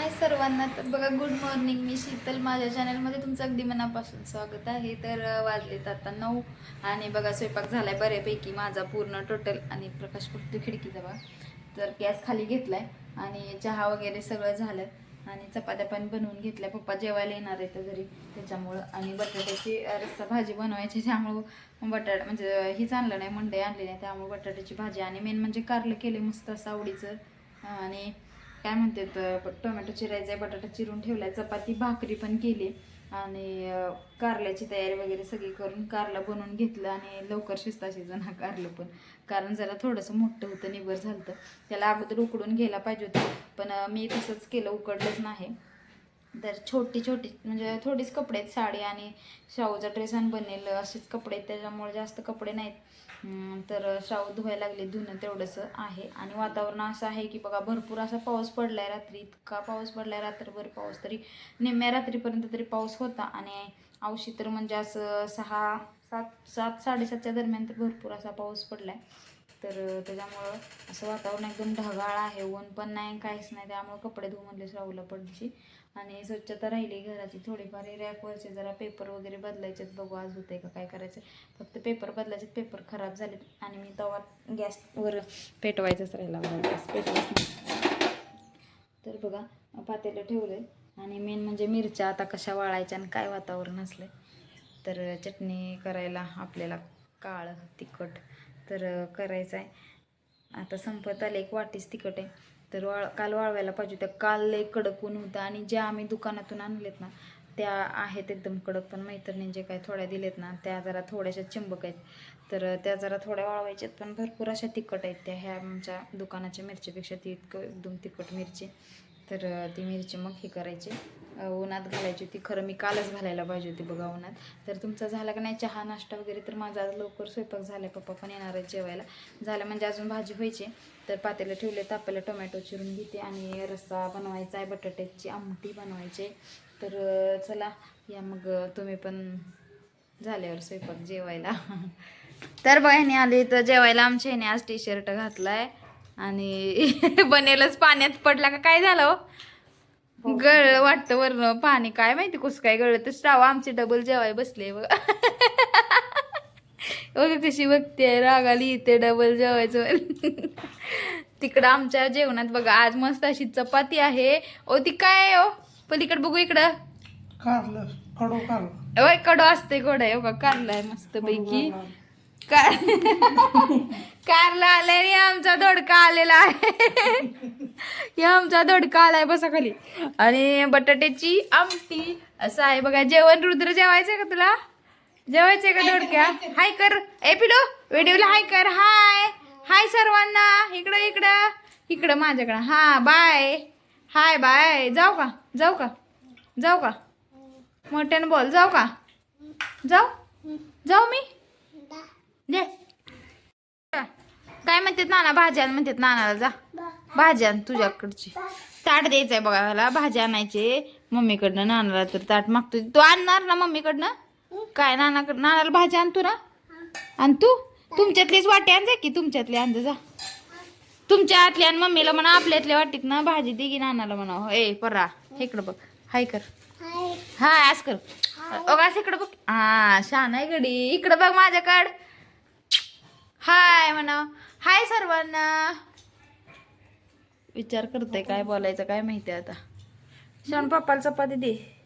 हाय सर्वांना तर बघा गुड मॉर्निंग मी शीतल माझ्या चॅनलमध्ये तुमचं अगदी मनापासून स्वागत आहे. तर वाजलेत आता नऊ आणि बघा स्वयंपाक झाला आहे बऱ्यापैकी. माझा पूर्ण टोटल आणि प्रकाश फक्त खिडकीचा बघा. तर गॅस खाली घेतला आहे आणि चहा वगैरे सगळं झालं आणि चपात्या पण बनवून घेतल्या. पप्पा जेवायला येणार आहे तर घरी. त्याच्यामुळं आणि बटाट्याची रस्सा भाजी बनवायची. त्यामुळं बटाटा म्हणजे हीच आणलं नाही मंडई आणली नाही. त्यामुळे बटाट्याची भाजी आणि मेन म्हणजे कारलं केले मस्त असं आवडीचं. आणि काय म्हणते तर टोमॅटो चिरायचा आहे बटाटा चिरून ठेवलाय चपाती भाकरी पण केली. आणि कारल्याची तयारी वगैरे सगळी करून कारला बनवून घेतलं आणि लवकर शिजता शिजून हा कारलं पण. कारण जरा थोडंसं मोठं होतं निबर झालं तर त्याला अगोदर उकडून घ्यायला पाहिजे होतं. पण मी तसंच केलं उकडलंच नाही. तर छोटी छोटी म्हणजे थोडीच कपडे आहेत साडी आणि शाहूचा ड्रेस आणि बनेल असेच कपडे आहेत. त्याच्यामुळे जास्त कपडे नाहीत. तर शाहू धुवायला लागले धुणं तेवढंसं आहे. आणि वातावरण असं आहे की बघा भरपूर असा पाऊस पडलाय रात्री इतका पाऊस पडलाय रात्रभर पाऊस तरी निम्म्या रात्रीपर्यंत तरी पाऊस होता. आणि औशी तर म्हणजे असं सहा सात सात साडेसातच्या दरम्यान तर भरपूर असा पाऊस पडलाय. तर त्याच्यामुळं असं वातावरण एकदम ढगाळ आहे ऊन पण नाही काहीच नाही. त्यामुळं कपडे धुवून राहूला श्रावला पडची. आणि स्वच्छता राहिली घराची. थोडीफार रॅकवरचे जरा पेपर वगैरे बदलायचे बघू आज होते का काय करायचं. फक्त पेपर बदलायचे पेपर खराब झालेत. आणि मी तवा गॅसवर पेटवायचंच राहिला गॅस पेटवायच. तर बघा पातेलं ठेवलं आणि मेन म्हणजे मिरच्या आता कशा वाळायच्या आणि काय वातावरण असलं तर चटणी करायला आपल्याला काळं तिखट. तर करायचं आहे आता संपत आलं एक वाटीच तिखट आहे. तर वाळ काल वाळवायला पाहिजे होत्या काल लय कडक ऊन होतं आणि ज्या आम्ही दुकानातून आणलेत ना त्या आहेत एकदम कडक. पण मैत्रिणींचे काय थोड्या दिलेत ना त्या जरा थोड्याशा चिंबक आहेत. तर त्या जरा थोड्या वाळवायच्यात पण भरपूर अशा तिखट आहेत त्या ह्या आमच्या दुकानाच्या मिरचीपेक्षा ती इतकं एकदम तिखट मिरची. तर ती मिरची मग हे करायची. उन्हात घालायची होती. खरं मी कालच घालायला पाहिजे होती बघा उन्हात. तर तुमचा झाला का नाही? चहा नाश्ता वगैरे तर माझा आज लवकर स्वयंपाक झाला. पप्पा पण येणार आहेत जेवायला. झालं म्हणजे अजून भाजी व्हायची. तर पातेलं ठेवले तापायला टोमॅटो चिरून घेते आणि रस्सा बनवायचा आहे बटाट्याची आमटी बनवायची आहे. तर चला या मग तुम्ही पण झाल्यावर स्वयंपाक जेवायला. तर बहिणी आली तर जेवायला आमच्या ह्याने आज टी शर्ट घातला आहे आणि बनेलच पाण्यात पडला का काय झालं हो? गळ वाटतं वरनं पाणी. काय माहिती कसं काय गळलं तर श्राव आमची डबल जेवाय बसले बघ. बघ कशी बघते. रागाली येते डबल जेवायचं. तिकडं आमच्या जेवणात बघा आज मस्त अशी चपाती आहे. ओ ती काय आहे ओ पलीकडे बघू इकडं. कारलं. कडू कारलं. असते गोड आहे. बघा कारलाय मस्त पैकी कार कारला आलाय आणि आमचा दोडका आलेला आहे. हे आमचा दोडका आलाय बसा खाली. आणि बटाट्याची आमटी. असं आहे बघा जेवण रुद्र जेवायचंय का तुला? जेवायचंय का दोडक्या? हाय कर. ए पिलो व्हिडिओला हाय कर. हाय. हाय सर्वांना. इकडं इकडं. इकडं माझ्याकडं. हा बाय. Hi bye. जाऊ का? जाऊ का? जाऊ का? मोठ्यानं बोल. जाऊ का? जाऊ? जाऊ मी? दे. काय म्हणतात नाना? भाज्या म्हणतात नानाला जा. भाज्या आण तुझ्याकडची. ताट द्यायचंय बघा मला भाज्या आणायचे. मम्मीकडनं नानाला तर ताट मागतो तू आणणार ना मम्मीकडनं? काय नानाकडं नानाला भाज्या आणतो ना. आण तू. तुमच्यातलीच वाटी आण जा की तुमच्यातली आण जा, तुमच्या आतली आणि मम्मीला म्हणा आपल्यातल्या वाटीत ना भाजी दे की नानाला म्हणा. ए परा इकडं बघ. हाय कर. हाय. आज कर. अगास इकडं बघ. हा छान आहे गडी. इकडं बघ माझ्याकड. हाय म्हणा. हाय सर्वांना. विचार करते काय बोलायचं काय माहिती आता. शान पप्पाला चपाती दे.